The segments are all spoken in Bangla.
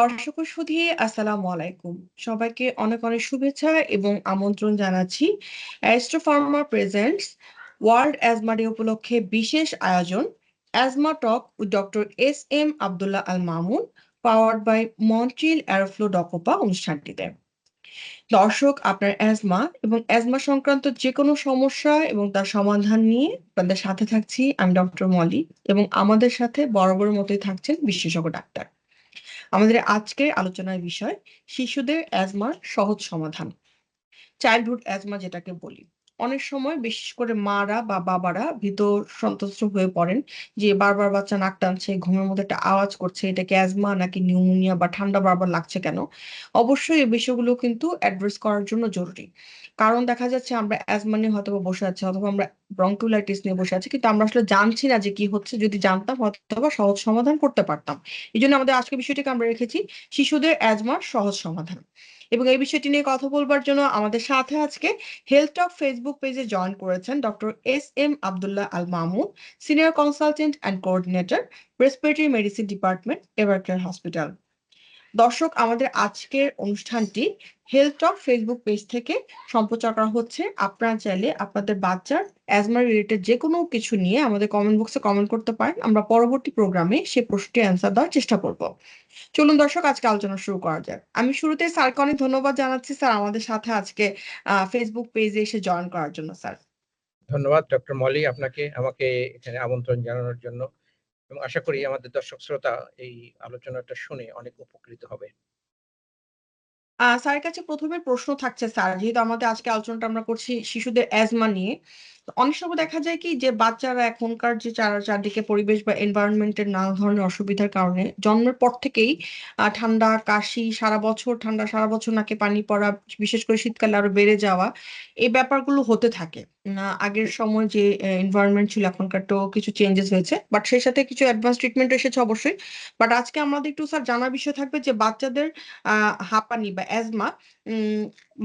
দর্শক সুধী আসসালামু আলাইকুম। সবাইকে অনেক অনেক শুভেচ্ছা এবং আমন্ত্রণ জানাচ্ছি। Astro pharma presents world asthma day উপলক্ষে বিশেষ আয়োজন। Asthma talk with doctor S M Abdullah Al Mamun powered by Montril Aeroflo ডকোপা অনুষ্ঠানটিতে। দর্শক, আপনার অ্যাজমা এবং অ্যাজমা সংক্রান্ত যে কোনো সমস্যা এবং তার সমাধান নিয়ে আপনাদের সাথে থাকছি। আমি ডক্টর মলি এবং আমাদের সাথে বরাবরের মতোই থাকছেন বিশেষজ্ঞ ডাক্তার। আমাদের আজকের আলোচনার বিষয় শিশুদের অ্যাজমার সহজ সমাধান। চাইল্ডহুড অ্যাজমা যেটাকে বলি। অনেক সময় বিশেষ করে মারা বা বাবারা ভীত সন্ত্রস্ত হয়ে পড়েন যে বারবার বাচ্চা নাক টানছে, ঘুমের মধ্যে একটা আওয়াজ করছে এটা কি অ্যাজমা নাকি নিউমোনিয়া বা ঠান্ডা বারবার লাগছে কেন? অবশ্যই এই বিষয়গুলো কিন্তু অ্যাড্রেস করার জন্য জরুরি। কারণ দেখা যাচ্ছে আমরা অ্যাজমা নিয়ে হয়তো বসে আছি অথবা আমরা ব্রঙ্কুলাইটিস নিয়ে বসে আছি, কিন্তু আমরা আসলে জানছি না যে কি হচ্ছে। যদি জানতাম হয়তো বা সহজ সমাধান করতে পারতাম। এই জন্য আমাদের আজকে বিষয়টিকে আমরা রেখেছি, শিশুদের অ্যাজমার সহজ সমাধান। এবং এই বিষয়টি নিয়ে কথা বলবার জন্য আমাদের সাথে আজকে হেলথ টক ফেসবুক পেজে জয়েন করেছেন doctor S M Abdullah Al Mamun senior consultant and coordinator respiratory medicine department Evercare hospital দর্শক, আমাদের আজকের অনুষ্ঠানটি হেলথ টক ফেসবুক পেজ থেকে সম্প্রচার করা হচ্ছে। আপনারা চাইলে আপনাদের বাচ্চার অ্যাজমা রিলেটেড যে কোনো কিছু নিয়ে আমাদের কমেন্ট বক্সে কমেন্ট করতে পারেন। আমরা পরবর্তী প্রোগ্রামে সে প্রশ্নটি অ্যান্সার দেওয়ার চেষ্টা করব। চলুন দর্শক, আজকে আলোচনা শুরু করা যাক। আমি শুরুতে স্যারকে অনেক ধন্যবাদ জানাচ্ছি স্যার আমাদের সাথে আজকে ফেসবুক পেজে এসে জয়েন করার জন্য স্যার ধন্যবাদ ডক্টর মলি আপনাকে, আমাকে এখানে আমন্ত্রণ জানানোর জন্য। এবং আশা করি আমাদের দর্শক শ্রোতা এই আলোচনাটা শুনে অনেক উপকৃত হবে। স্যারের কাছে প্রথমে প্রশ্ন থাকছে, স্যার। যেহেতু আমাদের আজকে আলোচনাটা আমরা করছি শিশুদের অ্যাজমা নিয়ে অনেক সময় দেখা যায় কি যে বাচ্চারা এখনকার যে চারদিকে পরিবেশ বা এনভায়রনমেন্টের নানা ধরনের অসুবিধার কারণে জন্মের পর থেকেই ঠান্ডা, কাশি, সারা বছর, ঠান্ডা সারা বছর নাকে পানি পড়া, বিশেষ করে শীতকালে আরও বেড়ে যাওয়া এই ব্যাপারগুলো হতে থাকে। আগের সময় যে এনভায়রনমেন্ট ছিল এখনকার তো কিছু চেঞ্জেস হয়েছে বাট সেই সাথে কিছু অ্যাডভান্স ট্রিটমেন্ট এসেছে অবশ্যই। বাট আজকে আমাদের একটু স্যার জানার বিষয় থাকবে যে বাচ্চাদের হাঁপানি বা অ্যাজমা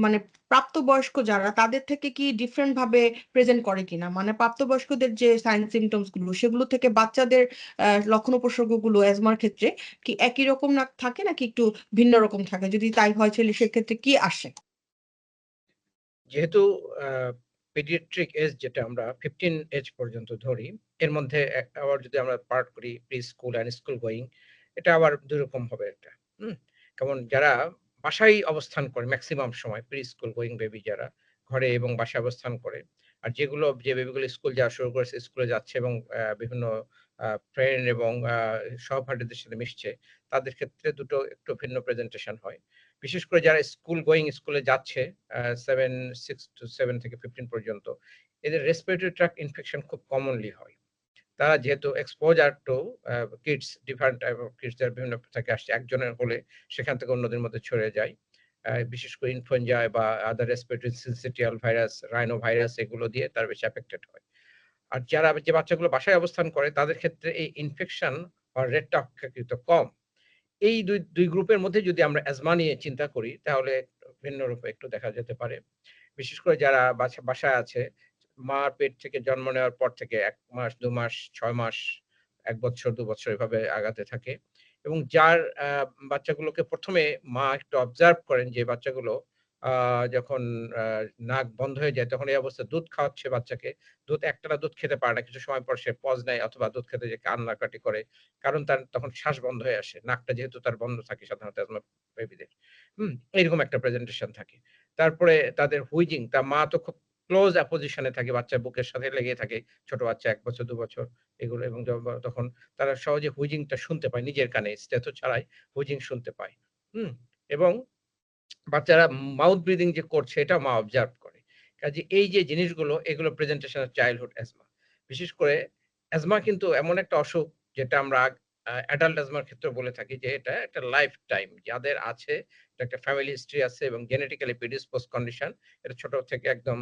মানে প্রাপ্তবয়স্ক যারা, তাদের থেকে কি ডিফারেন্ট ভাবে প্রেজেন্ট করে কিনা? মানে প্রাপ্তবয়স্কদের যে সাইন সিমটমসগুলো, সেগুলো থেকে বাচ্চাদের লক্ষণ উপসর্গগুলো অ্যাজমার ক্ষেত্রে কি একই রকম না, থাকে নাকি একটু ভিন্ন রকম থাকে? যদি তাই হয় ছেলে, সেক্ষেত্রে কি আসে? যেহেতু পেডিয়াট্রিক এজ যেটা আমরা ফিফটিন এজ পর্যন্ত ধরি, এর মধ্যে আবার যদি আমরা পার্ট করি pre school and school going এটা আবার দুই রকম হবে এটা হুম? কেমন যারা বাসায় অবস্থান করে ম্যাক্সিমাম সময় প্রি স্কুল গোয়িং বেবি যারা, ঘরে এবং বাসায় অবস্থান করে। আর যেগুলো, যে বেবিগুলো স্কুল যাওয়া শুরু করেছে স্কুলে যাচ্ছে এবং বিভিন্ন ফ্রেন্ড এবং সহপাঠীদের সাথে মিশছে, তাদের ক্ষেত্রে দুটো একটু ভিন্ন প্রেজেন্টেশন হয়। বিশেষ করে যারা স্কুল গোয়িং স্কুলে যাচ্ছে সেভেন সিক্স টু সেভেন থেকে ফিফটিন পর্যন্ত, এদের রেসপিরেটরি ট্র্যাক ইনফেকশন খুব কমনলি হয়। তারা যেহেতু exposure to kids different type of বিভিন্ন থেকে আসছে, একজনের হলে সেখান থেকে অন্যদের মধ্যে ছড়িয়ে যায়। বিশেষ করে ইনফ্লুয়েঞ্জা বা other respiratory syncytial virus rhino virus এগুলো দিয়ে তার বেশি অ্যাফেক্টেড হয়। আর যারা যে বাচ্চাগুলো বাসায় অবস্থান করে, তাদের ক্ষেত্রে এই ইনফেকশন হওয়ার রেটটা অপেক্ষাকৃত কম। এই দুই দুই গ্রুপের মধ্যে যদি আমরা অ্যাজমা নিয়ে চিন্তা করি, তাহলে ভিন্ন রূপে একটু দেখা যেতে পারে। বিশেষ করে যারা বাসায় আছে মার পেট থেকে জন্ম নেওয়ার পর থেকে এক মাস, দু মাস, ছয় মাস, এক বছর, দু বছর এভাবে আগাতে থাকে। এবং যার বাচ্চাগুলোকে প্রথমে মা একটু অবজার্ভ করেন যে বাচ্চাগুলো যখন নাক বন্ধ হয়ে যায় তখন এই অবস্থা দুধ খাওয়াচ্ছে বাচ্চাকে। দুধ, একটানা দুধ খেতে পারে না, কিছু সময় পর সে পজ নেয় অথবা দুধ খেতে যে কান্নাকাটি করে, কারণ তার তখন শ্বাস বন্ধ হয়ে আসে। নাকটা যেহেতু তার বন্ধ থাকে সাধারণত বেবিদের হম এরকম একটা প্রেজেন্টেশন থাকে। তারপরে তাদের হুইজিং তার মা তো খুব ক্লোজ অ্যাপোজিশনে থাকে বাচ্চা বুকের সাথে লেগে থাকে, ছোট বাচ্চা এক বছর, দু বছর, এগুলো এবং তখন তারা সহজে হুইজিংটা শুনতে পায় নিজের কানে, স্টেথো ছাড়াই হুইজিং শুনতে পায়। হুম, এবং বাচ্চারা মাউথ ব্রিদিং যে করছে, এটা মা অবজার্ভ করে। কাজে এই যে জিনিসগুলো, এগুলো প্রেজেন্টেশন চাইল্ডহুড অ্যাজমা বিশেষ করে অ্যাজমা কিন্তু এমন একটা অসুখ, যেটা আমরা অ্যাডাল্ট অ্যাজমার ক্ষেত্রে বলে থাকি যে, এটা একটা লাইফ টাইম যাদের আছে একটা ফ্যামিলি হিস্ট্রি আছে এবং জেনেটিক্যালি প্রিডিসপোজ কন্ডিশন এটা ছোট থেকে একদম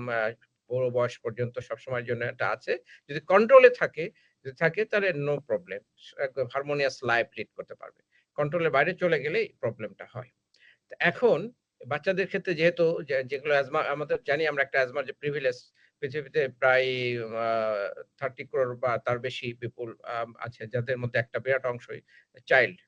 বড় বয়স পর্যন্ত সবসময়ের জন্য এটা আছে। যদি কন্ট্রোলে থাকে, যদি থাকে তাহলে নো প্রবলেম একদম হারমোনিয়াস লাইফ লিড করতে পারবে। কন্ট্রোলের বাইরে চলে গেলেই প্রবলেমটা হয়। এখন বাচ্চাদের ক্ষেত্রে যেহেতু যেগুলো অ্যাজমা আমাদের জানি আমরা একটা অ্যাজমার যে প্রিভিলেজ পৃথিবীতে প্রায় থার্টি ক্রোর বা তার বেশি পিপুল আছে, যাদের মধ্যে একটা বিরাট অংশই চাইল্ড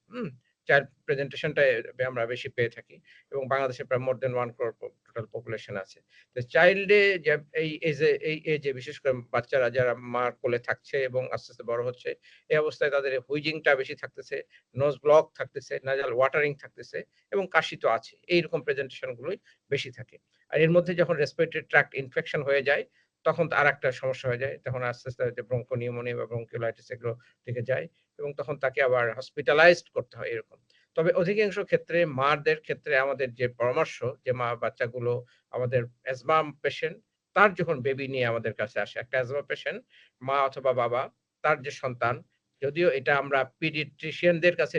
চাইল্ড প্রেজেন্টেশনটা আমরা বেশি পেয়ে থাকি এবং বাংলাদেশে প্রায় more than one crore total population আছে। তো চাইল্ডে যে, এই এজে এই এজে বিশেষ করে বাচ্চারা যারা মার কোলে থাকছে এবং আস্তে আস্তে বড় হচ্ছে, এই অবস্থায় তাদের হুইজিংটা বেশি থাকতেছে নোজ ব্লক থাকতেছে নাজাল ওয়াটারিং থাকতেছে এবং কাশি তো আছে, এইরকম প্রেজেন্টেশন গুলোই বেশি থাকে। আর এর মধ্যে যখন রেসপিরেটরি ট্র্যাক্ট ইনফেকশন হয়ে যায় তখন আর একটা সমস্যা হয়ে যায়। তখন আস্তে আস্তে ব্রঙ্কো নিউমোনিয়া বা ব্রঙ্কিওলাইটিস এগুলো থেকে যায় এবং তখন তাকে আবার হসপিটালাইজড করতে হয় এরকম। তবে অধিকাংশ ক্ষেত্রে মাদের ক্ষেত্রে আমাদের যে পরামর্শ যে মা বাচ্চাগুলো আমাদের অ্যাজমা পেশেন্ট তার যখন বেবি নিয়ে আমাদের কাছে আসে, একটা অ্যাজমা পেশেন্ট মা অথবা বাবা, তার যে সন্তান যদিও এটা আমরা পিডিট্রিশিয়ানদের কাছে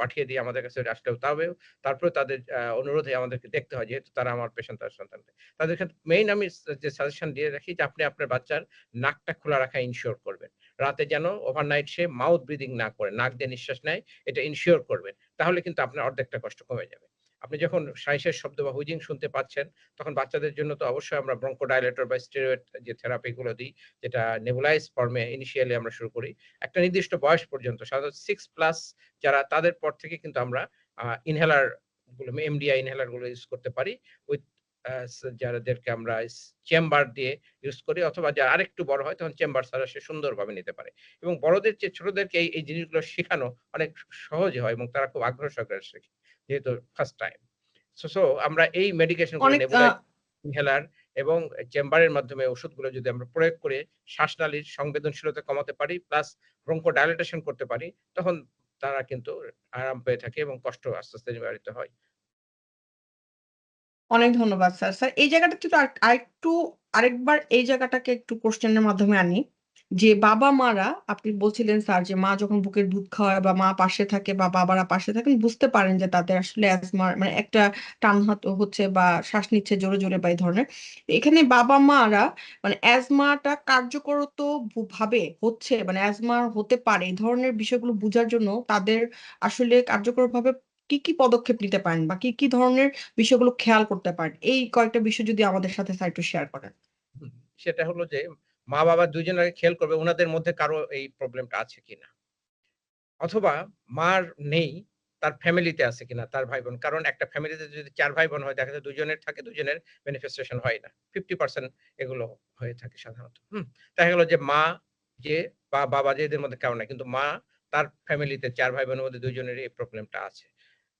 পাঠিয়ে দিই আমাদের কাছে আসলেও তবেও তারপরে তাদের অনুরোধে আমাদেরকে দেখতে হয় যেহেতু তারা আমার পেশেন্ট তার সন্তান তাদের ক্ষেত্রে মেইন আমি যে সাজেশন দিয়ে রাখি যে আপনি আপনার বাচ্চার নাকটা খোলা রাখা ইনশিওর করবেন। রাতে যেন ওভারনাইট সে মাউথ ব্রিদিং না করে, নাক দিয়ে নিঃশ্বাস নেয়, এটা ইনশিওর করবেন। তাহলে কিন্তু আপনার অর্ধেকটা কষ্ট কমে যাবে। আপনি যখন সাইসের শব্দ বা হুইজিং শুনতে পাচ্ছেন, তখন বাচ্চাদের জন্য তো অবশ্যই আমরা ব্রঙ্কোডাইলেটর বা স্টেরয়েড যে থেরাপি গুলো দিই, যেটা নেবুলাইজ ফর্মে ইনিশিয়ালি আমরা শুরু করি, একটা নির্দিষ্ট বয়স পর্যন্ত, সাধারণত সিক্স প্লাস যারা তাদের পর থেকে কিন্তু আমরা ইনহেলারগুলো এমডিআই ইনহেলারগুলো ইউজ করতে পারি উইথ যাদেরকে আমরা চেম্বার দিয়ে ইউজ করি, অথবা যারা আরেকটু বড় হয়, তখন চেম্বার ছাড়া সে সুন্দরভাবে নিতে পারে। এবং বড়দের চেয়ে ছোটদেরকে এই জিনিসগুলো শেখানো অনেক সহজ হয় এবং তারা খুব আগ্রহ সহকারে শেখে। যেহেতু ফার্স্ট টাইম সো সো আমরা এই মেডিকেশন ইনহেলার এবং চেম্বারের মাধ্যমে ওষুধগুলো যদি আমরা প্রয়োগ করে শ্বাসনালীর সংবেদনশীলতা কমাতে পারি প্লাস ব্রঙ্কো ডায়ালিটেশন করতে পারি তখন তারা কিন্তু আরাম পেয়ে থাকে এবং কষ্ট আস্তে আস্তে নিবারিত হয়। অনেক ধন্যবাদ স্যার। স্যার এই জায়গাটা একটু আরেকটু আরেকবার এই জায়গাটাকে একটু কোশ্চেনের মাধ্যমে আনি। যে বাবা মারা, আপনি বলছিলেন স্যার যে মা যখন বুকের দুধ খাওয়ায় বা মা পাশে থাকে বা বাবারা পাশে থাকেন বুঝতে পারেন যে তাদের আসলে অ্যাজমা মানে একটা টান হাত হচ্ছে বা শ্বাস নিচ্ছে জোরে জোরে বা এই ধরনের। এখানে বাবা মারা মানে অ্যাজমাটা কার্যকর তো ভাবে হচ্ছে মানে অ্যাজমা হতে পারে, এই ধরনের বিষয়গুলো বোঝার জন্য তাদের আসলে কার্যকরভাবে কি কি পদক্ষেপ নিতে পারেন বা কি কি ধরনের বিষয়গুলো খেয়াল করতে পারেন? এই কয়েকটা বিষয় যদি আমাদের সাথে স্যার একটু শেয়ার করেন। সেটা হলো যে মা বাবা দুজনের খেয়াল করবে ওনাদের মধ্যে কারও এই প্রবলেমটা আছে কিনা। অথবা মার নেই, তার ফ্যামিলিতে আছে কিনা তার ভাই বোন কারণ একটা ফ্যামিলিতে যদি চার ভাই বোন হয়, দেখা যায় দুজনের থাকে, দুজনের ম্যানিফেস্টেশন হয় না। ফিফটি পার্সেন্ট এগুলো হয়ে থাকে সাধারণত। হম, দেখা গেলো যে মা যে বা বাবা যে এদের মধ্যে কারও নাই, কিন্তু মা তার ফ্যামিলিতে চার ভাই বোনের মধ্যে দুজনের এই প্রবলেমটা আছে।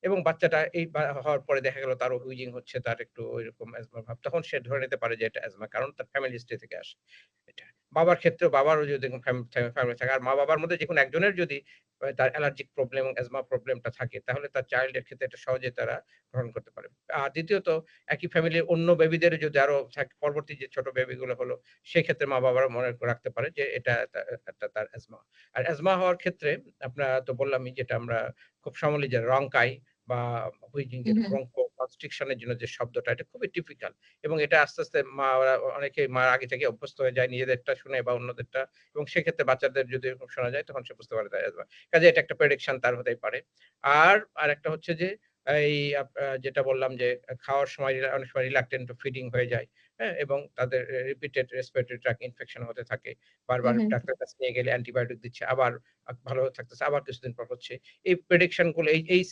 এবং বাচ্চাটা এই হওয়ার পরে দেখা গেল তারও হুইজিং হচ্ছে, তার একটু ওইরকম অ্যাজমা ভাব। তখন সে ধরে নিতে পারে যে এটা অ্যাজমা কারণ তার ফ্যামিলি হিস্ট্রি থেকে আসে এটা। বাবার ক্ষেত্রেও বাবারও যদি ফ্যামিলি থাকে, আর মা বাবার মধ্যে যে কোনো একজনের যদি তার অ্যালার্জিক প্রবলেম এবং অ্যাজমা প্রবলেমটা থাকে, তাহলে তার চাইল্ডের ক্ষেত্রে এটা সহজে তারা গ্রহণ করতে পারে। আর দ্বিতীয়ত, একই ফ্যামিলির অন্য বেবিদের যদি আরও পরবর্তী যে ছোট বেবিগুলো হলো, সেক্ষেত্রে মা বাবারা মনে রাখতে পারে যে এটা একটা তার অ্যাজমা আর অ্যাজমা হওয়ার ক্ষেত্রে, আপনার তো বললামই যেটা আমরা খুব সমলি যে রংকাই বা হুইজিং যে ব্রঙ্কো কনস্ট্রিকশনের জন্য যে শব্দটা এটা খুবই টিপিক্যাল এবং এটা আস্তে আস্তে মা অনেকে মার আগে থেকে অভ্যস্ত হয়ে যায় নিজেদেরটা শুনে বা অন্যদেরটা এবং সেক্ষেত্রে বাচ্চাদের যদি এরকম শোনা যায় তখন সে বুঝতে পারে কাজে এটা একটা প্রেডিকশন তার হতেই পারে। আর আর একটা হচ্ছে যে এই যেটা বললাম যে খাওয়ার সময় অনেক সময় রিলাক্টেন্ট ফিডিং হয়ে যায়। হ্যাঁ এবং তাদের রিপিটেড রেসপিরেটরি ট্র্যাক ইনফেকশন হতে থাকে। বারবার ডাক্তার কাছে নিয়ে গেলে অ্যান্টিবায়োটিক দিচ্ছে আবার ভালো থাকতেছে আবার কিছুদিন পর হচ্ছে। এই প্রেডিকশনগুলো এই এই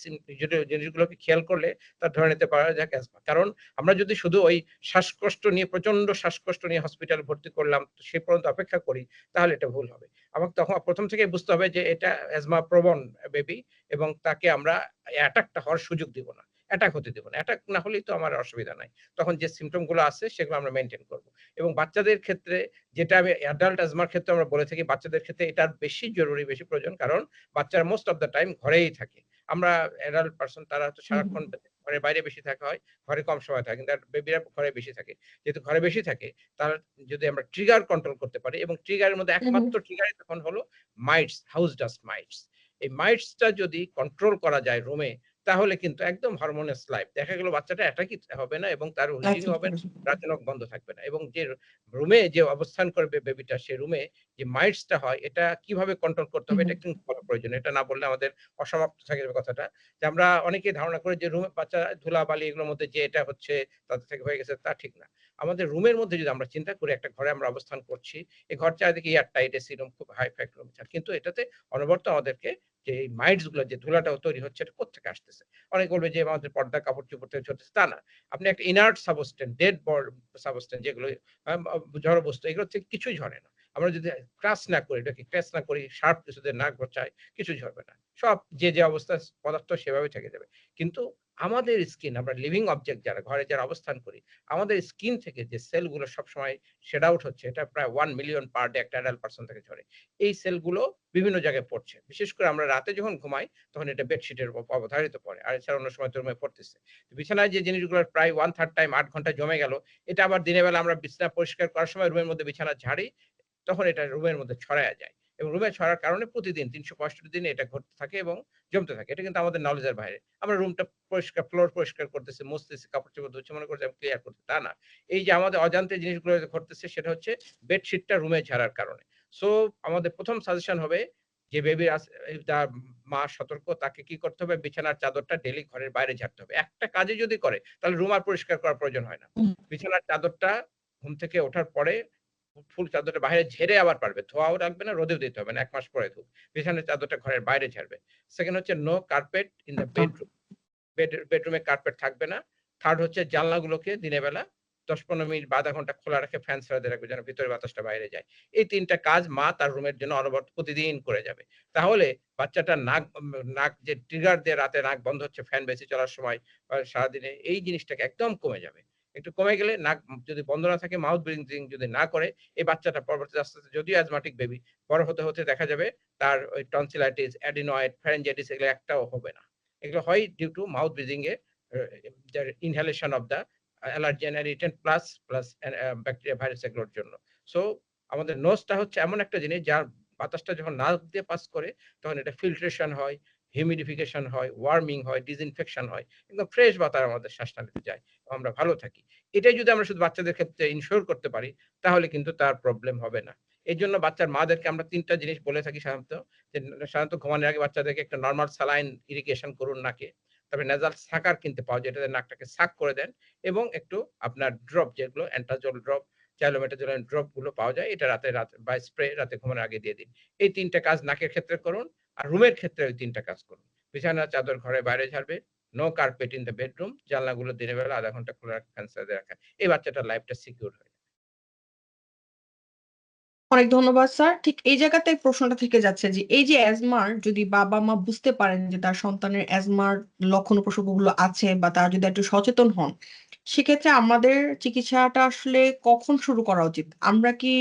জিনিসগুলোকে খেয়াল করলে তার ধরে নিতে পারা যায় অ্যাজমা কারণ আমরা যদি শুধু ওই শ্বাসকষ্ট নিয়ে প্রচণ্ড শ্বাসকষ্ট নিয়ে হসপিটাল ভর্তি করলাম সে পর্যন্ত অপেক্ষা করি তাহলে এটা ভুল হবে। আমাকে তখন প্রথম থেকে বুঝতে হবে যে এটা অ্যাজমা প্রবণ বেবি এবং তাকে আমরা অ্যাটাকটা হওয়ার সুযোগ দিব না। অ্যাটাক হতে দেবো না। অ্যাটাক না হলেই তো আমার অসুবিধা নাই। তখন যে সিমটমগুলো আছে সেগুলো আমরা মেনটেন করব। এবং বাচ্চাদের ক্ষেত্রে যেটা আমি অ্যাডাল্ট অ্যাজমার ক্ষেত্রে আমরা বলে থাকি বাচ্চাদের ক্ষেত্রে এটার বেশি জরুরি বেশি প্রয়োজন। কারণ বাচ্চারা মোস্ট অফ দ্য টাইম ঘরেই থাকে। আমরা অ্যাডাল্ট পার্সন তারা তো সারাক্ষণ ঘরের বাইরে বেশি থাকা হয় ঘরে কম সময় থাকে। কিন্তু বেবিরা ঘরে বেশি থাকে। যেহেতু ঘরে বেশি থাকে তার যদি আমরা ট্রিগার কন্ট্রোল করতে পারি এবং ট্রিগারের মধ্যে একমাত্র ট্রিগার তখন হলো মাইটস হাউস ডাস্ট মাইটস এই মাইটসটা যদি কন্ট্রোল করা যায় রুমে তাহলে কিন্তু একদম হরমোনাস লাইফ দেখা গেল বাচ্চাটা অ্যাটাকই হবে না এবং তার হুইজিং হবে না রাজনক বন্ধ থাকবে না। এবং যে রুমে যে অবস্থান করবে বেবিটা সে রুমে যে মাইটসটা হয় এটা কীভাবে কন্ট্রোল করতে হবে এটা কিন্তু বলা প্রয়োজন। এটা না বললে আমাদের অসমাপ্ত থাকে কথাটা। যে আমরা অনেকে ধারণা করি যে রুমে বাচ্চা ধুলা বালি এগুলোর মধ্যে যে এটা হচ্ছে তাদের থেকে হয়ে গেছে তা ঠিক না। আমাদের রুমের মধ্যে যদি আমরা চিন্তা করি একটা ঘরে আমরা অবস্থান করছি এই ঘর চারিদিকে এয়ার টাইট এসি রুম খুব হাই ফ্যাক্ট রুম কিন্তু এটাতে অনবরত আমাদেরকে যে এই মাইটসগুলো যে ধুলাটা তৈরি হচ্ছে এটা কোথেকে আসতেছে? অনেক বলবে যে আমাদের পর্দা, কাপড় চোপড় থেকে ছড়তেছে তা না। আপনি একটা ইনার্ট সাবস্টেন্স ডেড সাবস্টেন্স যেগুলো জড় বস্তু, এগুলো থেকে কিছুই ঝরে না। আমরা যদি ক্রাশ না করি, এটাকে ক্র্যাশ না করি শার্প কিছুদের না গোছাই কিছু ঝরবে না। সব যে যে অবস্থা পদার্থ সেভাবে থেকে যাবে। কিন্তু আমাদের স্কিন আমরা লিভিং অবজেক্ট যারা ঘরে যারা অবস্থান করি, আমাদের স্কিন থেকে যে সেলগুলো সবসময় শেড আউট হচ্ছে, এটা প্রায় ওয়ান মিলিয়ন পার ডে একটা অ্যাডাল্ট পার্সন থেকে ঝরে। এই সেলগুলো বিভিন্ন জায়গায় পড়ছে। বিশেষ করে আমরা রাতে যখন ঘুমাই, তখন এটা বেডশিটের অবধারিত পড়ে। আর এছাড়া অন্য সময় তো রুমে পড়তেছে বিছানায় যে জিনিসগুলো প্রায় ওয়ান থার্ড টাইম আট ঘণ্টা জমে গেল, এটা আবার দিনের বেলা আমরা বিছানা পরিষ্কার করার সময় রুমের মধ্যে বিছানা ঝাড়ি, তখন এটা রুমের মধ্যে ছড়ায়া যায়। এবং রুমে ছড়ার কারণে প্রতিদিন তিনশো পঁয়ষট্টি দিনে এটা ঘটতে থাকে এবং জমতে থাকে। এটা কিন্তু আমাদের নলেজের বাইরে। আমরা রুমটা পরিষ্কার ফ্লোর পরিষ্কার করতেছি মুছতেছি কাপড় চোপড় ধুচ্ছে মনে করছি আমি ক্লিয়ার করতে তা না। এই যে আমাদের অজান্তে জিনিসগুলো ঘটতেছে সেটা হচ্ছে বেডশিটটা রুমে ঝাড়ার কারণে। সো আমাদের প্রথম সাজেশন হবে যে বেবি তার মা সতর্ক তাকে কি করতে হবে? বিছানার চাদরটা ডেলি ঘরের বাইরে ঝাড়তে হবে। একটা কাজে যদি করে তাহলে রুম আর পরিষ্কার করার প্রয়োজন হয় না। বিছানার চাদরটা ঘুম থেকে ওঠার পরে ফুল চাদরটা বাইরে ঝেড়ে আবার পারবে ধোয়াও রাখবে না রোদেও দিতে হবে না এক মাস পরে ধুক। বিছানার চাদরটা ঘরের বাইরে ঝাড়বে। সেকেন্ড হচ্ছে no carpet in the bedroom বেডরুমে কার্পেট থাকবে না। থার্ড হচ্ছে জানলাগুলোকে দিনের বেলা দশ পনেরো মিনিট বা আধা ঘণ্টা খোলা রেখে ফ্যান ছেড়ে দিয়ে রাখবে যেন ভিতরে বাতাসটা বাইরে যায়। এই তিনটা কাজ মা তার রুমের জন্য অনবরত প্রতিদিন করে যাবে। তাহলে বাচ্চাটার নাক নাক যে ট্রিগার দিয়ে রাতে নাক বন্ধ হচ্ছে ফ্যান বেশি চলার সময় সারাদিনে এই জিনিসটাকে একদম কমে যাবে। একটু কমে গেলে নাক, যদি বন্ধ না থাকে মাউথ ব্রিদিং যদি না করে, এই বাচ্চাটা পরবর্তী আস্তে আস্তে, যদিও অ্যাজমাটিক বেবি বড় হতে হতে দেখা যাবে তার ওই টনসিলাইটিস অ্যাডিনয়েড ফ্যারেঞ্জাইটিস এগুলো একটাও হবে না। এগুলো হয় due to mouth breathing a inhalation of the allergen irritant plus plus bacteria virus এগুলোর জন্য। সো আমাদের নোজটা হচ্ছে এমন একটা জিনিস, যার বাতাসটা যখন নাক দিয়ে পাস করে, তখন এটা ফিল্ট্রেশন হয় হিউমিডিফিকেশন হয় ওয়ার্মিং হয় ডিসইনফেকশন হয়, একদম ফ্রেশ বাতাস আমাদের শ্বাসটা নিতে যায়, আমরা ভালো থাকি। এটাই যদি আমরা শুধু বাচ্চাদের ক্ষেত্রে ইনশোর করতে পারি, তাহলে কিন্তু তার প্রবলেম হবে না। এই জন্য বাচ্চার মাদেরকে আমরা তিনটা জিনিস বলে থাকি সাধারণত, যে সাধারণত ঘুমানোর আগে বাচ্চাদেরকে একটা নর্মাল স্যালাইন ইরিগেশন করুন নাকে তবে নেজাল সাকার কিনতে পাওয়া যায়, এটাতে নাকটাকে সাক করে দেন, এবং একটু আপনার ড্রপ যেগুলো অ্যান্টাজল ড্রপ চাইলোমেটাজোল ড্রপগুলো পাওয়া যায়, এটা রাতে রাতে, বা স্প্রে রাতে ঘুমানোর আগে দিয়ে দিন। এই তিনটা কাজ নাকের ক্ষেত্রে করুন আর রুমের ক্ষেত্রে ওই তিনটা কাজ করুন। বিছানা, চাদর ঘরে বাইরে ঝাড়বে no carpet in the bedroom জানলাগুলো দিনের বেলা আধা ঘণ্টা খোলা দিয়ে রাখা। এই বাচ্চাটার লাইফটা সিকিউর হয় অনেক ধন্যবাদ স্যার ঠিক এই জায়গাতে প্রশ্নটা থেকে যাচ্ছে যে, এই যে অ্যাজমার যদি বাবা মা বুঝতে পারেন যে তার সন্তানের অ্যাজমার লক্ষণ উপসর্গগুলো আছে বা তারা যদি একটু সচেতন হন সেক্ষেত্রে আমাদের চিকিৎসাটা আসলে কখন শুরু করা উচিত? আমরা কি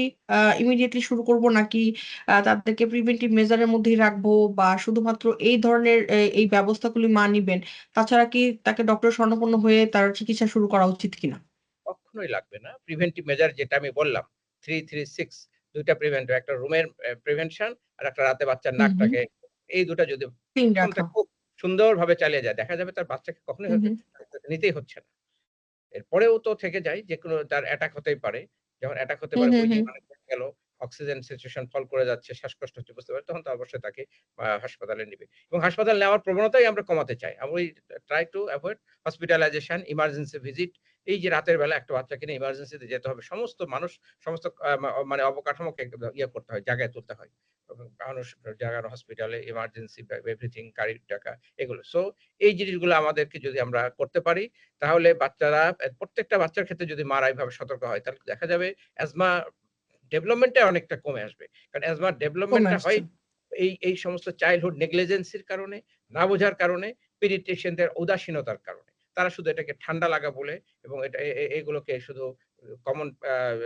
ইমিডিয়েটলি শুরু করব নাকি আহ, তাদেরকে প্রিভেন্টিভ মেজারের মধ্যেই রাখব বা শুধুমাত্র এই ধরনের এই ব্যবস্থাগুলি মা নিবেন? তাছাড়া কি তাকে ডক্টর শরণাপন্ন হয়ে তার চিকিৎসা শুরু করা উচিত কিনা? কখনোই লাগবে না। প্রিভেন্টিভ মেজার যেটা আমি বললাম থ্রি থ্রি সিক্স দুইটা প্রিভেন্ট একটা রুমের প্রিভেনশন আর একটা রাতে বাচ্চার হুম হুম। নাকটাকে। এই দুটা যদি প্রথমটা রাখা। খুব সুন্দরভাবে চালিয়ে যায় দেখা যাবে তার বাচ্চাকে কখনোই হুম হয়তো হুম। নিতেই হচ্ছে না। এরপরেও তো থেকে যায় যে কোনো তার অ্যাটাক হতেই পারে। যখন অ্যাটাক হতে পারে গেল অক্সিজেন সিচুয়েশন ফল করে যাচ্ছে শ্বাসকষ্ট হচ্ছে বুঝতে পারে তখন তো অবশ্যই তাকে হাসপাতালে নিবে। এবং হাসপাতাল নেওয়ার প্রবণতাই আমরা কমাতে চাই। আমরা ওই try to avoid hospitalization emergency visit এই যে রাতের বেলা একটা বাচ্চাকে নিয়ে ইমার্জেন্সিতে যেতে হবে। সমস্ত মানুষ সমস্ত মানে অবকাঠামোকে ইয়ে করতে হয় জায়গায় তুলতে হয়। মানুষ জায়গার হসপিটালে ইমার্জেন্সি এভরিথিং গাড়ির টাকা এগুলো। সো এই জিনিসগুলো আমাদেরকে যদি আমরা করতে পারি তাহলে বাচ্চারা প্রত্যেকটা বাচ্চার ক্ষেত্রে যদি মারা এইভাবে সতর্ক হয় তাহলে দেখা যাবে অ্যাজমা ডেভেলপমেন্টটা অনেকটা কমে আসবে। কারণ অ্যাজমা ডেভেলপমেন্টটা হয় এই এই সমস্ত চাইল্ডহুড নেগলিজেন্সির কারণে না বোঝার কারণে পিডিট্রিশিয়ানদের উদাসীনতার কারণে। তারা শুধু এটাকে ঠান্ডা লাগা বলে এবং এটা এগুলোকে শুধু কমন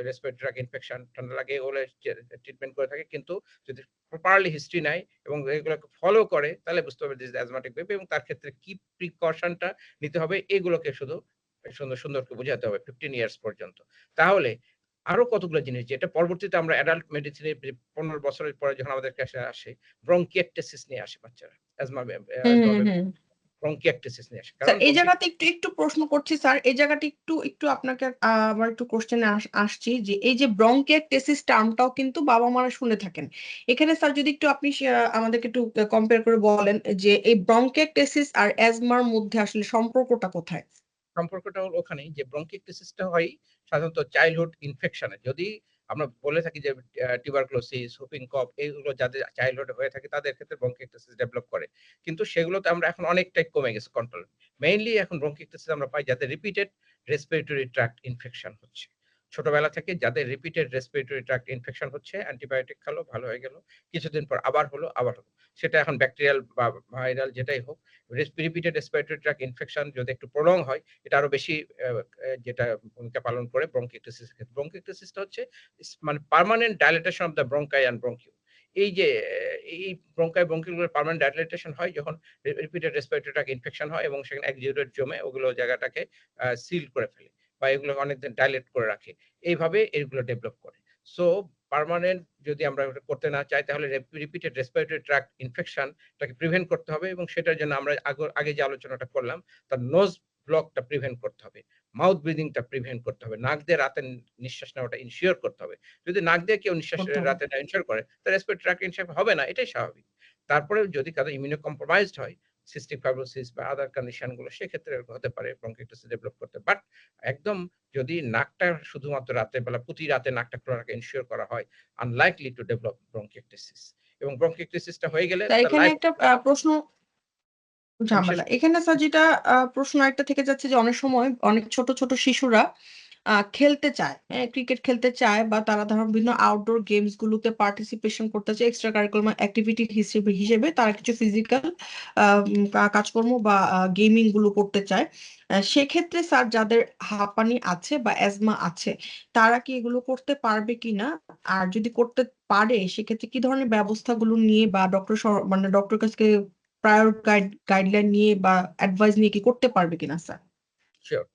রেসপিরেটরি ইনফেকশন ঠান্ডা লাগে এগুলো ট্রিটমেন্ট করে থাকে। কিন্তু যদি প্রপারলি হিস্ট্রি নেয় এবং এগুলোকে ফলো করে তাহলে বুঝতে হবে দিস অ্যাজমাটিক বেবি এবং তার ক্ষেত্রে কি প্রিকশনটা নিতে হবে এগুলোকে শুধু সুন্দর সুন্দর করে বোঝাতে হবে ফিফটিন ইয়ার্স পর্যন্ত। তাহলে আরও কতগুলো জিনিস যেটা পরবর্তীতে আমরা অ্যাডাল্ট মেডিসিনে পনেরো বছরের পরে যখন আমাদের কাছে আসে ব্রঙ্কিয়েকটেসিস নিয়ে আসে বাচ্চারা অ্যাজমা ব্রঙ্কিয়েকটেসিস নিয়ে আসে। কারণ এই জায়গাতে একটু একটু প্রশ্ন করছি স্যার এই জায়গাটা একটু একটু আপনাকে আহ, একটু কোশ্চেনে আসছি যে এই যে ব্রঙ্কিয়াকটেসিস টার্মটাও কিন্তু বাবা মারা শুনে থাকেন। এখানে স্যার যদি একটু আপনি আমাদেরকে একটু কম্পেয়ার করে বলেন যে এই ব্রঙ্কিয়াকটেসিস আর অ্যাজমার মধ্যে আসলে সম্পর্কটা কোথায়? সম্পর্কটা হলো ওখানেই যে ব্রঙ্কিয়েকটেসিসটা হয় সাধারণত চাইল্ডহুড ইনফেকশনে যদি আমরা বলে থাকি যে টিউবারক্লোসিস, হুপিং কপ এইগুলো যাদের চাইল্ডহুড হয়ে থাকে তাদের ক্ষেত্রে ব্রঙ্কিকটাসিস ডেভেলপ করে। কিন্তু সেগুলোতে আমরা এখন অনেকটাই কমে গেছে কন্ট্রোল। মেইনলি এখন ব্রঙ্কিকটাসিস আমরা পাই যাদের রিপিটেড রেসপিরেটরি ট্র্যাক্ট ইনফেকশন হচ্ছে। ছোটবেলা থেকে যাদের রিপিটেড রেসপিরেটরি ট্র্যাক্ট ইনফেকশন হচ্ছে অ্যান্টিবায়োটিক খেলো ভালো হয়ে গেল। কিছুদিন পর আবার হলো, আবার হলো। সেটা এখন ব্যাকটেরিয়াল বা ভাইরাল যেটাই হোক রিপিটেড রেসপিরেটরি ট্র্যাক্ট ইনফেকশন যদি একটু প্রলং হয়, এটা আরও বেশি যেটা ভূমিকা পালন করে ব্রঙ্কিকটিসিস ক্ষেত্রে। ব্রঙ্কিকটিসিসটা হচ্ছে মানে permanent dilatation of the bronchi and bronchiole এই যে এই ব্রঙ্কাই ব্রঙ্কিউগুলোর পার্মানেন্ট ডাইলেটেশন হয় যখন রিপিটেড রেসপিরেটরি ট্র্যাক্ট ইনফেকশন হয় এবং সেখানে এক্সিউরেট জমে ওগুলো জায়গাটাকে সিল করে ফেলে বা এগুলো অনেকদিন ডাইলেট করে রাখে। এইভাবে এগুলো ডেভেলপ করে। সো পার্মানেন্ট যদি আমরা করতে না চাই তাহলে রিপিটেড রেসপিরেটরি ট্র্যাক্ট ইনফেকশনটাকে প্রিভেন্ট করতে হবে এবং সেটার জন্য আমরা আগে যে আলোচনাটা করলাম তার নোজ ব্লকটা প্রিভেন্ট করতে হবে মাউথ ব্রিদিংটা প্রিভেন্ট করতে হবে নাক দিয়ে রাতে নিঃশ্বাস নেওয়াটা ইনশিওর করতে হবে যদি নাক দিয়ে কেউ নিঃশ্বাস। রাতে ইনশিওর করে তার রেসপিরেটরি ট্র্যাক্ট ইনফেকশন হবে না এটাই স্বাভাবিক তারপরে যদি কারও ইমিউনো কম্প্রোমাইজড হয় সিস্টিক ফাইব্রোসিস বা আদার কন্ডিশনগুলো সেক্ষেত্রে হতে পারে ব্রঙ্কিটিস ডেভেলপ করতে। বাট একদম যদি নাকটা শুধুমাত্র রাতের বেলা প্রতি রাতে নাকটা খোলা রাখা ইনশিওর করা হয় আনলাইকলি টু ডেভেলপ ব্রঙ্কিটিস এবং ব্রঙ্কিটিসটা হয়ে গেলে এখানে একটা প্রশ্ন ঝামেলা। এখানে স্যার যেটা প্রশ্ন একটা থেকে যাচ্ছে যে অনেক সময় অনেক ছোট ছোট শিশুরা খেলতে চায়। হ্যাঁ ক্রিকেট খেলতে চায় বা তারা ধরো বিভিন্ন আউটডোর গেমস গুলোতে পার্টিসিপেশন করতে চায় এক্সট্রা কারিকুলাম অ্যাক্টিভিটি হিসেবে হিসেবে তারা কিছু ফিজিক্যাল কাজকর্ম বা গেমিংগুলো করতে চায়। সেক্ষেত্রে স্যার যাদের হাঁপানি আছে বা অ্যাজমা আছে, তারা কি এগুলো করতে পারবে কিনা আর যদি করতে পারে, সেক্ষেত্রে কি ধরনের ব্যবস্থাগুলো নিয়ে বা ডক্টর মানে ডক্টর কাছে প্রায়র গাইড গাইডলাইন নিয়ে বা অ্যাডভাইস নিয়ে কি করতে পারবে কিনা স্যার শিওর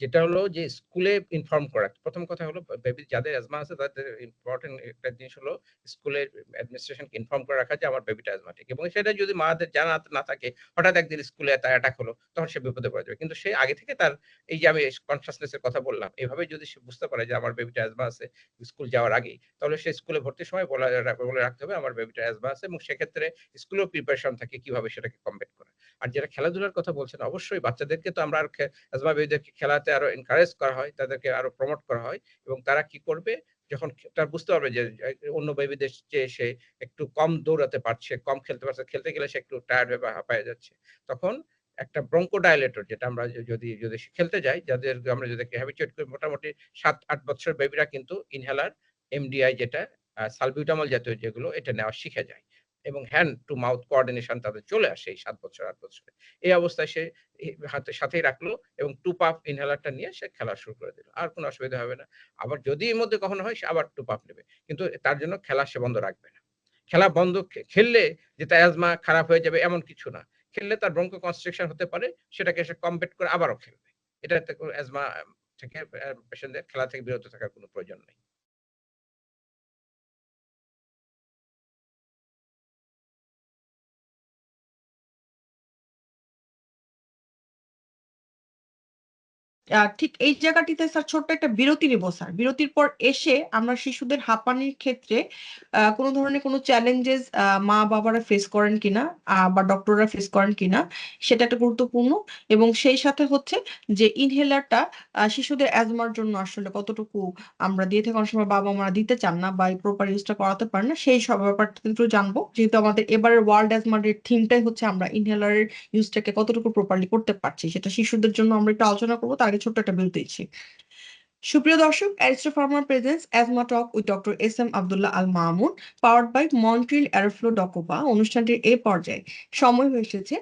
যেটা হলো যে স্কুলে ইনফর্ম করা। প্রথম কথা হলো বেবি যাদের অ্যাজমা আছে, তাদের ইম্পর্টেন্ট একটা জিনিস হলো স্কুলের অ্যাডমিনিস্ট্রেশনকে ইনফর্ম করে রাখা যে আমার বেবিটা অ্যাজমাটিক এবং সেটা যদি মাদের জানা না থাকে, হঠাৎ একদিন স্কুলে তার অ্যাটাক হলো, তখন সে বিপদে পড়ে যাবে। কিন্তু সে আগে থেকে তার, এই যে আমি কনসাসনেস এর কথা বললাম, এভাবে যদি সে বুঝতে পারে যে আমার বেবিটা অ্যাজমা আছে স্কুল যাওয়ার আগেই, তাহলে সে স্কুলে ভর্তির সময় বলা, বলে রাখতে হবে আমার বেবিটা অ্যাজমা আছে এবং সেক্ষেত্রে স্কুলেও প্রিপারেশন থাকে কীভাবে সেটাকে কমবেট করা। আর যেটা খেলাধুলার কথা বলছেন, অবশ্যই বাচ্চাদেরকে তো আমরা আর অ্যাজমা বেবিদেরকে খেলাতে আরও এনকারেজ করা হয়, তাদেরকে আরও প্রমোট করা হয় এবং তারা কি করবে? যখন তারা বুঝতে পারবে যে অন্য বেবিদের চেয়ে সে একটু কম দৌড়াতে পারছে, কম খেলতে পারছে, খেলতে গেলে সে একটু টায়ার্ড হয়ে বা হাঁপায় যাচ্ছে। তখন একটা ব্রঙ্কোডাইলেটর যেটা আমরা যদি যদি খেলতে যাই, যাদের আমরা যদি হ্যাবিচুয়েট করি, মোটামুটি সাত, আট বছর বেবিরা কিন্তু ইনহেলার এমডিআই যেটা সালবিউটামল জাতীয় যেগুলো, এটা নেওয়া শিখে যায়। এবং হ্যান্ড টু মাউথ কোঅর্ডিনেশন তাদের চলে আসে এই সাত বছর, আট বছরে। এই অবস্থায় সে হাতে, সাথেই রাখল এবং টু পাফ ইনহেলারটা নিয়ে সে খেলা শুরু করে দিল। আর কোনো অসুবিধা হবে না। আবার যদি এর মধ্যে কখনো হয়, সে আবার টু পাপ নেবে। কিন্তু তার জন্য খেলা সে বন্ধ রাখবে না। খেলা বন্ধ খেললে যে তার অ্যাজমা খারাপ হয়ে যাবে এমন কিছু না। খেললে তার ব্রঙ্কো কনস্ট্রাকশন হতে পারে, সেটাকে সে কমপ্লিট করে আবারও খেলবে। এটাতে অ্যাজমা থেকে পেশেন্টদের খেলা থেকে বিরত থাকার কোনো প্রয়োজন নেই। ঠিক এই জায়গাটিতে স্যার ছোট্ট একটা বিরতি নেব, স্যার। বিরতির পর এসে আমরা শিশুদের হাঁপানির ক্ষেত্রে কোনো ধরনের কোনো চ্যালেঞ্জেস মা বাবারা ফেস করেন কিনা বা ডক্টররা ফেস করেন কিনা, সেটা একটা গুরুত্বপূর্ণ। এবং সেই সাথে হচ্ছে যে ইনহেলারটা শিশুদের অ্যাজমার জন্য আসলে কতটুকু আমরা দিয়ে থাকি, অনেক সময় বাবা মারা দিতে চান না বা প্রপার ইউজটা করাতে পারেন না, সেই সব ব্যাপারটা কিন্তু জানব। যেহেতু আমাদের এবারের ওয়ার্ল্ড অ্যাজমার থিমটাই হচ্ছে আমরা ইনহেলারের ইউজটাকে কতটুকু প্রপারলি করতে পারছি, সেটা শিশুদের জন্য আমরা একটু আলোচনা করব, তার ছোট্ট একটা বিরতি দিচ্ছি। সুপ্রিয় দর্শক Aristo farmer presents asthma talk with doctor S M Abdullah Al Mahmud powered by Montril Aeroflo ডকোপা অনুষ্ঠানটির এ পর্যায়ে সময় হয়ে এসেছে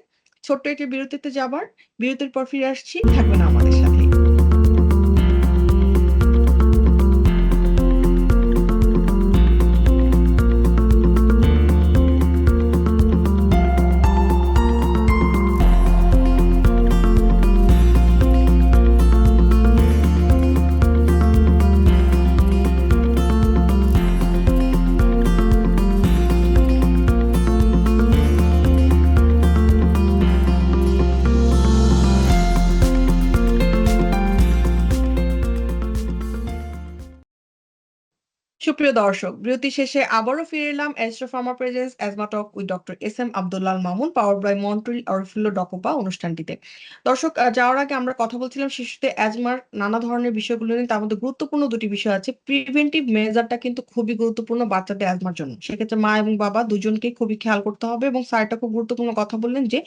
ছোট্ট একটি বিরতিতে যাবার। বিরতির পর ফিরে আসছি, থাকবেন আমাদের সাথে। সুপ্রিয় দর্শক, বিরতি শেষে আবারও ফিরে এলাম Astro pharma presents asthma talk with doctor S M Abdullah Mamun power by Montril Aeroflo ডকোপা অনুষ্ঠানটিতে। দর্শক যাওয়ার আগে আমরা কথা বলছিলাম শিশুতে অ্যাজমার নানা ধরনের বিষয়গুলো নিয়ে। তার মধ্যে গুরুত্বপূর্ণ দুটি বিষয় আছে। প্রিভেন্টিভ মেজারটা কিন্তু খুবই গুরুত্বপূর্ণ বাচ্চাদের অ্যাজমার জন্য। সেক্ষেত্রে মা এবং বাবা দুজনকেই খুবই খেয়াল করতে হবে এবং স্যারটা খুব গুরুত্বপূর্ণ কথা বললেন যে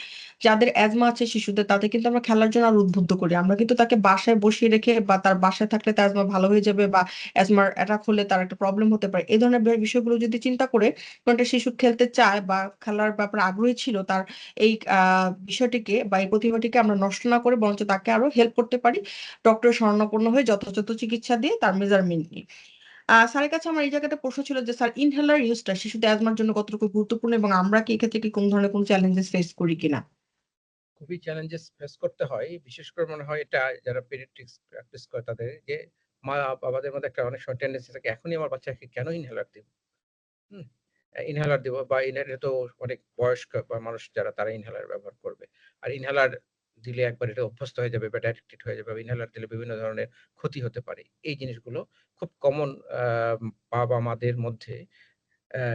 যাদের অ্যাজমা আছে শিশুদের তাদের কিন্তু আমরা খেলার জন্য আর উদ্বুদ্ধ করি। আমরা কিন্তু তাকে বাসায় বসিয়ে রেখে বা তার বাসায় থাকলে তার অ্যাজমা ভালো হয়ে যাবে বা অ্যাজমার অ্যাটাক হলে তার একটা প্রবলেম হতে পারে। এই ধরনের বিষয়গুলো যদি চিন্তা করে কোনো একটা শিশু খেলতে চায় বা খেলার ব্যাপারে আগ্রহী ছিল তার এই বিষয়টিকে বা এই প্রতিভাটিকে আমরা নষ্ট না করে বরঞ্চ তাকে আরও হেল্প করতে পারি। ডক্টরের শরণাপন্ন হয়ে যথাযথ চিকিৎসা দিয়ে তার মেজারমেন্ট নিয়ে। স্যারের কাছে আমার এই জায়গাটা প্রশ্ন ছিল যে, স্যার ইনহেলার ইউজটা শিশুদের অ্যাজমার জন্য কতটুকু গুরুত্বপূর্ণ এবং আমরা কি এক্ষেত্রে কি কোন ধরনের কোন চ্যালেঞ্জেস ফেস করি কিনা? খুবই চ্যালেঞ্জেস ফেস করতে হয়। বিশেষ করে মনে হয় এটা যারা পেডিয়াট্রিক্স প্র্যাকটিস করে তাদের যে মা বাবাদের মধ্যে একটা অনেক সময় টেন্ডেন্সি থাকে, এখনই আমার বাচ্চাকে কেন ইনহেলার দিব? হুম ইনহেলার দিব বা ইনহেলার তো অনেক বয়স্ক মানুষ যারা, তারা ইনহেলার ব্যবহার করবে। আর ইনহেলার দিলে একবার এটা অভ্যস্ত হয়ে যাবে বা অ্যাডিক্টেড হয়ে যাবে ইনহেলার দিলে বিভিন্ন ধরনের ক্ষতি হতে পারে। এই জিনিসগুলো খুব কমন বাবা মাদের মধ্যে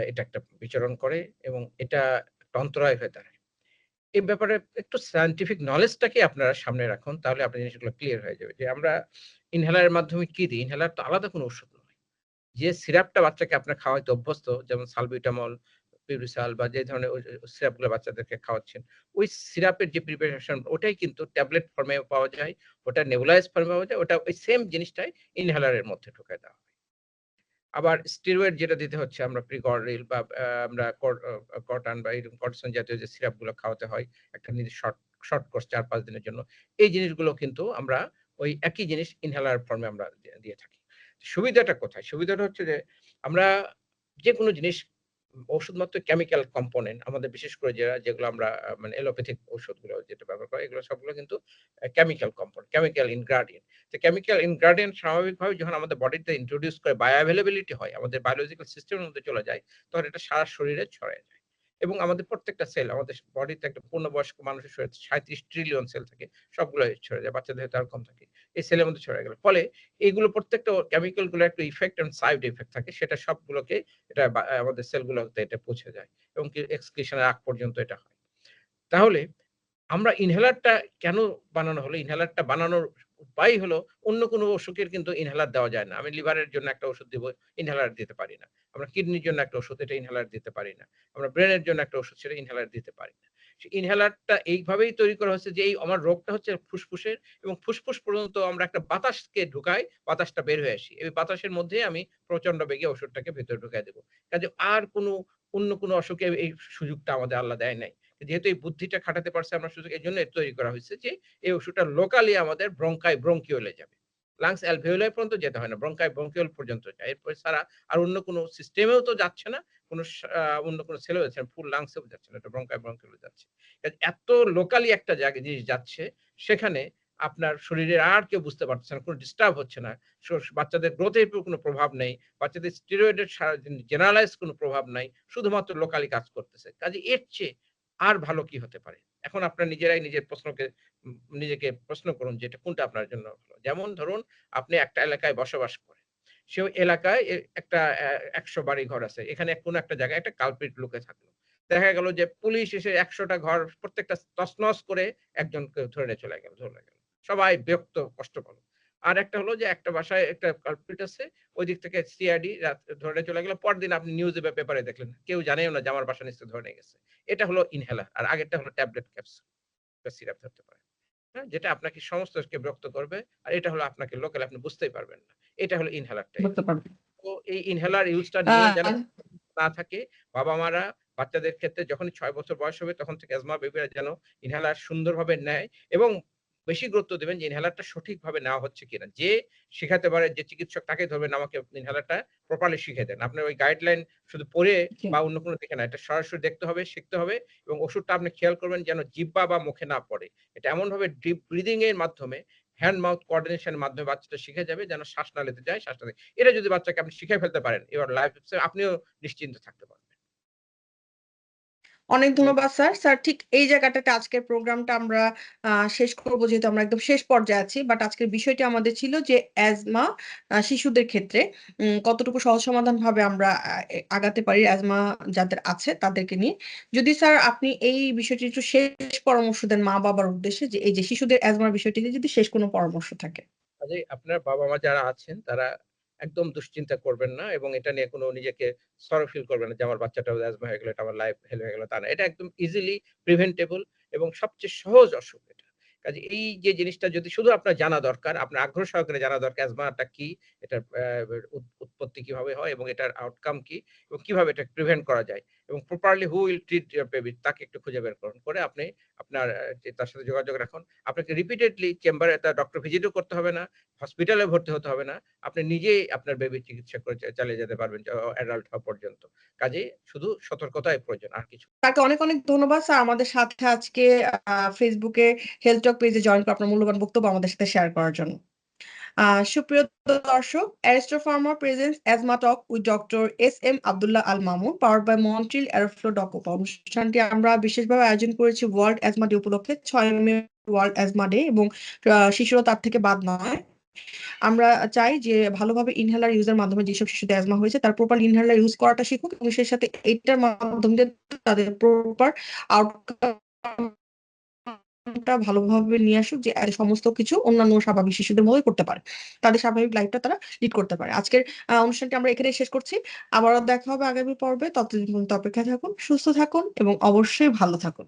এটা একটা বিচরণ করে এবং এটা একটা অন্তরায় হয়ে দাঁড়ায়। এই ব্যাপারে একটু সায়েন্টিফিক নলেজটাকে আপনারা সামনে রাখুন, তাহলে আপনার জিনিসগুলো ক্লিয়ার হয়ে যাবে যে আমরা ইনহেলারের মাধ্যমে কি দিই? ইনহেলার তো আলাদা কোনো ওষুধ নয়। যে সিরাপটা বাচ্চাকে আপনার খাওয়াইতে অভ্যস্ত, যেমন সালবিটামল পিউরিসাল বা যে ধরনের সিরাপগুলো বাচ্চাদেরকে খাওয়াচ্ছেন, ওই সিরাপের যে প্রিপারেশন ওটাই কিন্তু ট্যাবলেট ফর্মে পাওয়া যায়, ওটা নেবুলাইজ ফর্মে পাওয়া যায়, ওটা ওই সেম জিনিসটাই ইনহেলারের মধ্যে ঢুকায় দেওয়া আবার স্টেরয়েড যেটা দিতে হচ্ছে আমরা প্রিকর্ডিল বা আমরা কটন বা এরকম কটসন জাতীয় যে সিরাপগুলো খাওয়াতে হয় একটা নির্দিষ্ট শর্ট শর্ট কোর্স চার পাঁচ দিনের জন্য, এই জিনিসগুলো কিন্তু আমরা ওই একই জিনিস ইনহেলার ফর্মে আমরা দিয়ে- থাকি। সুবিধাটা কোথায়? সুবিধাটা হচ্ছে যে আমরা যে কোনো জিনিস ওষুধ মাত্র কেমিক্যাল কম্পোনেন্ট আমাদের বিশেষ করে যারা যেগুলো আমরা মানে এলোপ্যাথিক ওষুধগুলো যেটা ব্যবহার করি, এগুলো সবগুলো কিন্তু কেমিক্যাল কম্পোনেন্ট কেমিক্যাল ইনগ্রাডিয়েন্ট তো কেমিক্যাল ইনগ্রাডিয়েন্ট স্বাভাবিকভাবে যখন আমাদের বডিতে ইন্ট্রোডিউস করে বায়োঅ্যাভেলেবিলিটি হয়, আমাদের বায়োলজিক্যাল সিস্টেমের মধ্যে চলে যায়, তখন এটা সারা শরীরে ছড়ায় যায়। এবং আমাদের প্রত্যেকটা সেল আমাদের বডিতে একটা পূর্ণবয়স্ক মানুষের শরীরে সাঁত্রিশ ট্রিলিয়ন সেল থাকে সবগুলো ছড়ে যায়, বাচ্চাদের আর কম থাকে। এই সেলের মধ্যে ছড়ে গেল। ফলে এইগুলো প্রত্যেকটা কেমিক্যালগুলো একটা ইফেক্ট এন্ড সাইড ইফেক্ট থাকে, সেটা সবগুলোকে এটা আমাদের সেলগুলোতে এটা পৌঁছে যায় এবং এক্সক্রিশনের আগ পর্যন্ত এটা হয়। তাহলে আমরা ইনহেলারটা কেন বানানো হলো? ইনহেলারটা বানানোর উপায় হলো অন্য কোনো অসুখের কিন্তু ইনহেলার দেওয়া যায় না। আমি লিভারের জন্য একটা ওষুধ দিব ইনহেলার দিতে পারি না। আমরা কিডনির জন্য একটা ওষুধ, এটা ইনহেলার দিতে পারি না। আমরা ব্রেনের জন্য একটা ওষুধ, সেটা ইনহেলার দিতে পারি না। ইনহেলারটা এইভাবেই তৈরি করা হচ্ছে যে এই আমার রোগটা হচ্ছে ফুসফুসের এবং ফুসফুস পর্যন্ত আমরা একটা বাতাসকে ঢুকাই, বাতাসটা বের হয়ে আসি। এই বাতাসের মধ্যে আমি প্রচণ্ড বেগে ওষুধটাকে ভেতরে ঢুকাই দেবো। কাজে আর কোনো, অন্য কোনো অসুখে এই সুযোগটা আমাদের আল্লাহ দেয় নাই। যেহেতু এই বুদ্ধিটা খাটাতে পারছে আমরা সুযোগ, এই জন্য তৈরি করা হয়েছে যে এই ওষুধটা লোকালি আমাদের ব্রঙ্কাই ব্রঙ্কিওলে যাবে। লাংস অ্যালভেওলাই পর্যন্ত যেতে হয় না ব্রঙ্কাই ব্রঙ্কিওল পর্যন্ত যায়। এরপর ছাড়া আর অন্য কোনো সিস্টেমেও তো যাচ্ছে না। কোনো অন্য কোনো সেলেও যাচ্ছে না ফুল লাংসেও যাচ্ছে না এটা ব্রঙ্কাই ব্রঙ্কিওলে যাচ্ছে। এত লোকালি একটা জায়গা, জিনিস যাচ্ছে, সেখানে আপনার শরীরের আর কেউ বুঝতে পারছে না, কোনো ডিস্টার্ব হচ্ছে না বাচ্চাদের গ্রোথের কোনো প্রভাব নেই, বাচ্চাদের স্টেরয়েডের জেনারেলাইজ কোনো প্রভাব নাই, শুধুমাত্র লোকালি কাজ করতেছে। কাজে এর চেয়ে আর ভালো কি হতে পারে? এখন আপনার নিজেরাই নিজের প্রশ্নকে নিজেকে প্রশ্ন করুন যে এটা কোনটা আপনার জন্য ভালো। যেমন ধরুন, আপনি একটা এলাকায় বসবাস করেন সে এলাকায় একটা একশো বাড়ি ঘর আছে। এখানে কোনো একটা জায়গায় একটা কালপিট লুকে থাকল। দেখা গেল যে পুলিশ এসে একশোটা ঘর প্রত্যেকটা তছনছ করে একজনকে ধরে চলে গেল, ধরে গেল। সবাই বিরক্ত, কষ্ট পেল। আর একটা হলো যে একটা বাসায় একটা কালপিট আছে, ওই দিক থেকে সিআইডি ধরে চলে গেল। পরদিন আপনি নিউজে বা পেপারে দেখলেন। কেউ জানেও না যে আমার বাসা নিশ্চয় ধরে গেছে। এটা হলো ইনহেলার আর আগেরটা হলো ট্যাবলেট ক্যাপসুল সিরাপ ধরতে পারে যেটা আপনাকে সমস্তকে বিরক্ত করবে আর এটা হলো আপনাকে লোকাল আপনি বুঝতেই পারবেন না। এটা হলো ইনহেলারটা বুঝতে পারবেন তো এই ইনহেলার ইউজটা নিয়ে যেন না থাকে বাবা মারা বাচ্চাদের ক্ষেত্রে যখন ছয় বছর বয়স হবে তখন থেকে অ্যাজমা বেবিরা যেন ইনহেলার সুন্দরভাবে নেয় এবং বেশি গুরুত্ব দেবেন যে ইনহেলারটা সঠিকভাবে নেওয়া হচ্ছে কিনা। যে শেখাতে পারে যে চিকিৎসক তাকে ধরবেন আমাকে ইনহেলারটা প্রপারলি শিখে দেন। আপনার ওই গাইডলাইন শুধু পড়ে বা অন্য কোনো দেখে না এটা সরাসরি দেখতে হবে শিখতে হবে এবং ওষুধটা আপনি খেয়াল করবেন যেন জিব্বা বা মুখে না পড়ে। এটা এমন ভাবে ডিপ ব্রিদিং এর মাধ্যমে হ্যান্ড মাউথ কোঅর্ডিনেশনের মাধ্যমে বাচ্চাটা শিখে যাবে যেন শ্বাস না নিতে যায় শ্বাস না এটা যদি বাচ্চাকে আপনি শিখে ফেলতে পারেন এবার লাইফ আপনিও নিশ্চিন্ত থাকতে পারবেন। অনেক ধন্যবাদ স্যার। স্যার ঠিক এই জায়গাটাতে আজকের প্রোগ্রামটা আমরা শেষ করব যেহেতু আমরা একদম শেষ পর্যায়ে আছি। বাট আজকের বিষয়টি আমাদের ছিল যে অ্যাজমা শিশুদের ক্ষেত্রে কতটুকু সহজ সমাধান ভাবে আমরা আগাতে পারি অ্যাজমা যাদের আছে তাদেরকে নিয়ে। যদি স্যার আপনি এই বিষয়টি একটু শেষ পরামর্শ দেন মা বাবার উদ্দেশ্যে যে এই যে শিশুদের অ্যাজমার বিষয়টিতে যদি শেষ কোনো পরামর্শ থাকে। আপনার বাবা মা যারা আছেন তারা একদম দুশ্চিন্তা করবেন না এবং এটা নিয়ে কোনো নিজেকে সরো ফিল করবেন না যে আমার বাচ্চাটা অ্যাজমা হয়ে গেল, এটা আমার লাইফ হেল হয়ে গেল, তা না। এটা একদম ইজিলি প্রিভেন্টেবল এবং সবচেয়ে সহজ অসুখ এটা। কাজে এই যে জিনিসটা যদি শুধু আপনার জানা দরকার, আপনার আগ্রহ সহকারে জানা দরকার অ্যাজমাটা কি, এটার উৎপত্তি কীভাবে হয় এবং এটার আউটকাম কি এবং কীভাবে এটা প্রিভেন্ট করা যায় এবং properly who will treat your baby তাকে একটু খুঁজে বের করুন। করে আপনি আপনার তার সাথে যোগাযোগ রাখুন। আপনাকে রিপিটেডলি চেম্বারে তার ডক্টর ভিজিটও করতে হবে না হসপিটালে ভর্তি হতে হবে না। আপনি নিজেই আপনার বেবি চিকিৎসা করে চালিয়ে যেতে পারবেন অ্যাডাল্ট হওয়া পর্যন্ত। কাজে শুধু সতর্কতাই প্রয়োজন, আর কিছু তাকে অনেক অনেক ধন্যবাদ, স্যার। আমাদের সাথে আজকে ফেসবুকে হেলথ টক পেজে জয়েন করে আপনার মূল্যবান বক্তব্য আমাদের সাথে শেয়ার করার জন্য। সুপ্রিয় দর্শক Aristo pharma presents asthma talk with doctor S M Abdullah Al Mamun power by Montril airflow ডকোপা অনুষ্ঠানটি আমরা বিশেষভাবে আয়োজন করেছি ওয়ার্ল্ড অ্যাজমা ডে উপলক্ষে, ছয় মে ওয়ার্ল্ড অ্যাজমা ডে এবং শিশুরা তার থেকে বাদ নয়। আমরা চাই যে ভালোভাবে ইনহেলার ইউজের মাধ্যমে যেসব শিশুদের অ্যাজমা হয়েছে, তার প্রপার ইনহেলার ইউজ করাটা শিখুক এবং সেই সাথে এইটার মাধ্যমে তাদের প্রপার আউটকামটা ভালোভাবে নিয়ে আসুক যে সমস্ত কিছু অন্যান্য স্বাভাবিক শিশুদের মতোই করতে পারে। তাদের স্বাভাবিক লাইফটা তারা লিড করতে পারে। আজকের অনুষ্ঠানটি আমরা এখানে শেষ করছি। আবারও দেখা হবে আগামী পর্বে। ততদিন পর্যন্ত অপেক্ষায় থাকুন, সুস্থ থাকুন এবং অবশ্যই ভালো থাকুন।